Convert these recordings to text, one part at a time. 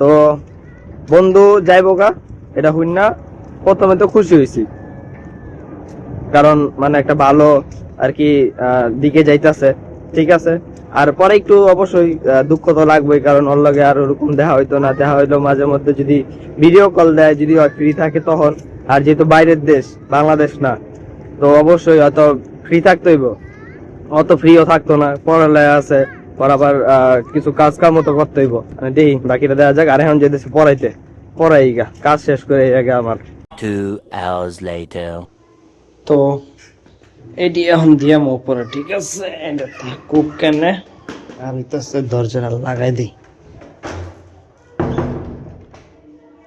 তো বন্ধু, যাইবো গা, এটা হইন না। প্রথমে তো খুশি হয়েছি কারণ মানে একটা ভালো আর কি দিকে যাইতাছে, ঠিক আছে? আর পরে একটু অবশ্যই দুঃখ তো লাগবেই, কারণ ওর লগে আর ওরকম দেখা হইতো না। দেখা হইল মাঝে মধ্যে যদি ভিডিও কল দেয়, যদি ফ্রি থাকে তখন। আর যেহেতু বাইরের দেশ বাংলাদেশ না তো অবশ্যই অত ফ্রি থাকতে হইব। অত ফ্রিও থাকতো না পড়ালেখা আছে পর আবার আহ, কিছু কাজ কামও তো করতে হইব। আমি দেখি বাকিটা দেওয়া যাক। আর এখন যেতেছি পড়াইতে পড়াই গা কাজ শেষ করে এই আগে আমার। তো এটি এখন দিয়াম উপরে ঠিক আছে? এটা থাকুক কেনে। আমি তো দরজাটা লাগাই দিই।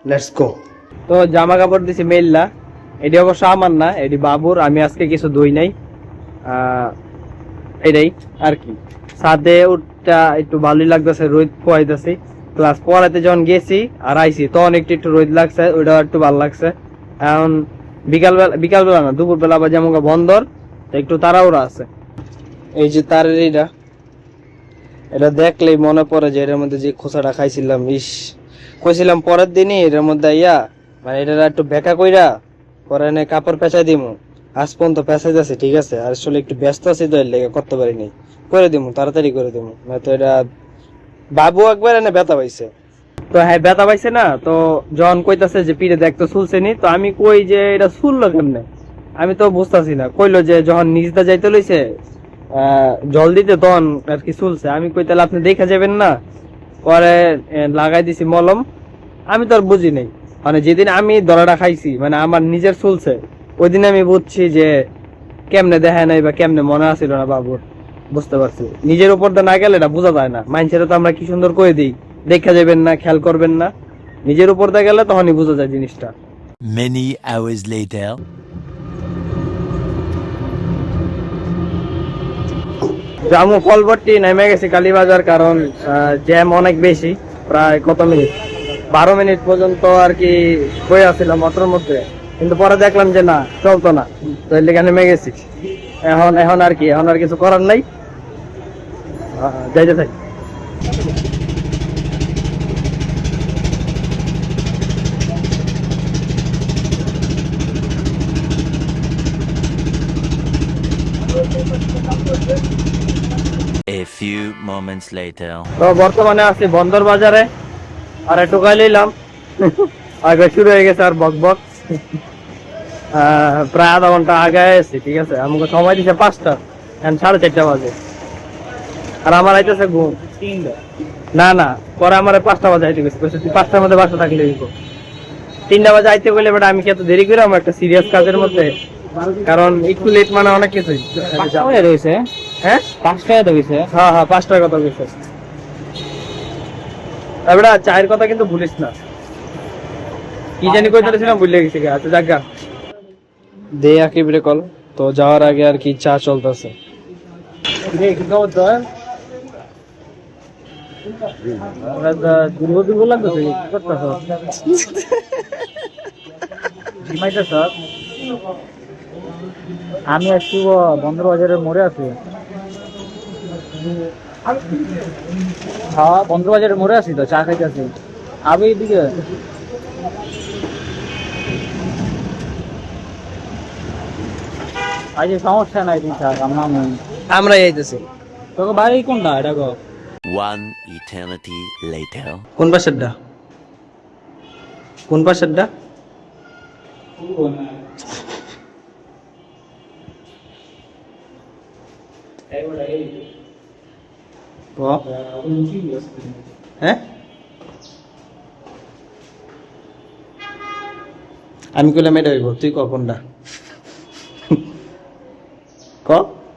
লেটস গো তো জামা কাপড় দিছি মেললা এটি অবশ্য আমার না, এটি বাবুর, আমি আজকে কিছু দই নাই। এটাই আর কি। সাথে উঠটা একটু ভালোই লাগতেছে, রোদ পোয়াইতেছি ক্লাস পড়াতে যখন গেছি আর আইছি, তখন একটু একটু রোদ লাগছে, ওইটাও একটু ভালো লাগছে। এখন বিকালবেলা বিকালবেলা না, দুপুরবেলা আবার যেমন বন্দর একটু তাড়াহুড়া আছে। এই যে তারের এইটা এটা দেখলেই মনে পড়ে যে এটার মধ্যে যে খোসাটা খাইছিলাম, ইস। কইছিলাম পরের দিনই এটার মধ্যে ইয়া মানে এটা একটু বেকা কইরা পরে এনে কাপড় পেঁচাই দিমু। আজ পর্যন্ত পেঁচাই যাচ্ছে ঠিক আছে? আর আসলে একটু ব্যস্ত আছি তো, এর লেগে করতে পারিনি। করে দিমু, তাড়াতাড়ি করে দিমু। তো এটা বাবু একবার এনে ব্যথা পাইছে। তো হ্যাঁ ব্যথা পাইছে না, তো যখন কইতাছে যে পিঠে দেখতে চুলছে নি তো আমি কই যে এটা চুললো কেমনে? আমি তো বুঝতাছি না। কইলো যে যখন নিজদা যাইতে লইছে জল দিতে তখন আর কি চুলছে। আমি কই, তাহলে আপনি দেখা যাবেন না? পরে লাগাই দিছি মলম। আমি তো আর বুঝি নাই। মানে যেদিন আমি দরাটা খাইছি মানে আমার নিজের চলছে ওই দিন আমি বুঝছি যে কেমনে দেখায় নাই বা কেমনে মনে আসিল না বাবুর বুঝতে পারছি। নিজের উপর দিয়ে না গেলে এটা বোঝা যায় না। মাইন্ডসেটে তো আমরা কি সুন্দর করে দিই দেখা যাবেন না খেয়াল করবেন না। নিজের উপর দিয়ে গেলে তখনই বোঝা যায় জিনিসটা। Many hours later. জামু ফলবর্তি নেমে গেছি কালীবাজার কারণ জ্যাম অনেক বেশি প্রায় কত মিনিট? বারো মিনিট পর্যন্ত আর কি বয়ে আসছিলাম অটোর মধ্যে। কিন্তু পরে দেখলাম যে না চলতো না। তো লেগে নেমে গেছি। এখন এখন আর কি এখন আর কিছু করার নাই। যাইতে থাকি। A few moments later. তো বর্তমানে আছি বন্দর বাজারে। আর একটু গাই লইলাম আগে শুরু হয়ে গেছে আর বক বক। প্রায় আধা ঘণ্টা আগে এসেছি ঠিক আছে? আমাকে সময় দিছে পাঁচটা এখন সাড়ে চারটা বাজে। আর আমার আইতেছে ঘুম। না না পরে আমার পাঁচটা বাজে আইতে গেছে। তুই পাঁচটার মধ্যে বাসা থাকলে তিনটা বাজে আইতে গেলে বেটা আমি কি এত দেরি করে আমার একটা সিরিয়াস কাজের মধ্যে? কারণ একটু লেট মানে অনেক কিছুই। রয়েছে হ্যাঁ? পাঁচটায় তো গেছে? হ্যাঁ হ্যাঁ পাঁচ টাকার কথা বলছে এবারে চায়ের কথা কিন্তু ভুলিস না। কি জানি কই ছিলাম ভুলে গেছি। আচ্ছা জাগা দে আকিবরে কল। তো যাওয়ার আগে আর কি চা চলতেছে? আমি একটু বন্দর বাজারের মোড়ে আছি। হ্যাঁ বন্দর বাজারের মোড়ে আছি তো চা খাইতে আছি। আমি এদিকে আজ সমস্যা নাই তুই থাক আমরা আমরা যাইতেছি তোকে বাড়ি কোনটা এটা গো One eternity later. কোন পাশেরটা? কোন পাশেরটা? ক। হ্যাঁ আমি কইলাম এটা হইব তুই ক কোনটা